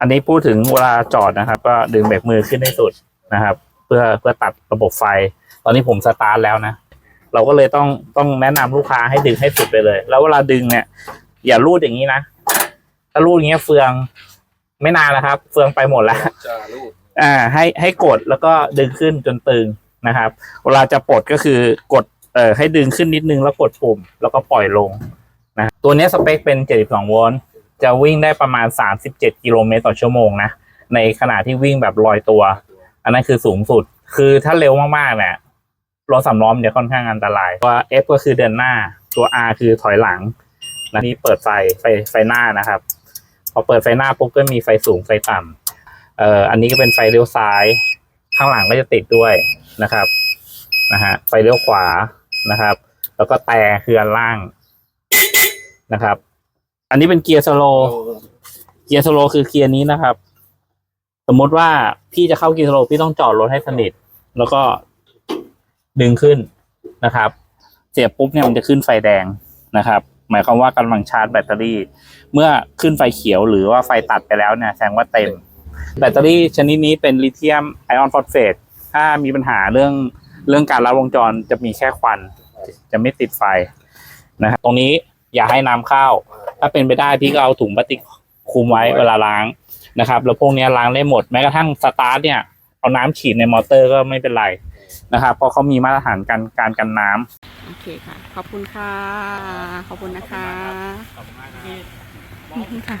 อันนี้พูดถึงเวลาจอดนะครับ ก็ดึงเบรกมือขึ้นให้สุดนะครับ เพื่อเพื่อตัดระบบไฟ ตอนนี้ผมสตาร์ทแล้วนะ เราก็เลยต้องต้องแนะนำลูกค้าให้ดึงให้สุดไปเลย แล้วเวลาดึงเนี่ย อย่ารูดอย่างนี้นะถ้ารูดอย่างเงี้ยเฟืองไม่นานนะครับ เฟืองไปหมดแล้วจะรูดอ่า ให้ให้กดแล้วก็ดึงขึ้นจนตึงนะครับ เวลาจะปลดก็คือกดเอ่อให้ดึงขึ้นนิดนึงแล้วกดปุ่ม แล้วก็ปล่อยลงนะตัวเนี้ยสเปคเป็น 72 โวลต์ จะวิ่งได้ประมาณ 37 กิโลเมตรต่อชั่วโมงนะ ในขณะที่วิ่งแบบลอยตัว อันนั้นคือสูงสุด คือถ้าเร็วมากๆเนี่ยรถสำล้อมเนี่ยค่อนข้างอันตรายตัว F ก็คือเดินหน้า ตัว R คือถอยหลังนะนี่เปิดไฟไฟไฟหน้านะครับ พอเปิดไฟหน้าปุ๊บก็มีไฟสูงไฟต่ำเอ่ออันนี้ก็เป็นไฟเลี้ยวซ้าย ข้างหลังก็จะติดด้วยนะครับนะฮะไฟเลี้ยวขวานะครับ แล้วก็แต่คืออันล่างนะครับ อันนี้เป็นเกียร์สโลว์เกียร์สโลว์คือเกียร์นี้นะครับ สมมุติว่าพี่จะเข้าเกียร์สโลว์พี่ต้องจอดรถให้สนิท แล้วก็ดึงขึ้นนะครับ เสียบปุ๊บเนี่ยมันจะขึ้นไฟแดงนะครับ หมายความว่ากำลังชาร์จแบตเตอรี่ เมื่อขึ้นไฟเขียวหรือว่าไฟตัดไปแล้วเนี่ยแสดงว่าเต็ม แบตเตอรี่ชนิดนี้เป็นลิเธียมไอออนฟอสเฟตถ้ามีปัญหาเรื่องเรื่องการลัดวงจรจะมีแค่ควัน จะไม่ติดไฟนะครับตรงนี้อย่าให้น้ำเข้า ถ้าเป็นไปได้พี่ก็เอาถุงพลาสติกคลุมไว้เวลาล้างนะครับแล้วพวกนี้ล้างได้หมดแม้กระทั่งสตาร์ทเนี่ยเอาน้ำฉีดในมอเตอร์ก็ไม่เป็นไรนะครับเพราะเขามีมาตรฐานการการกันน้ำโอเคค่ะ ขอบคุณค่ะ ขอบคุณนะคะขอบคุณค่ะ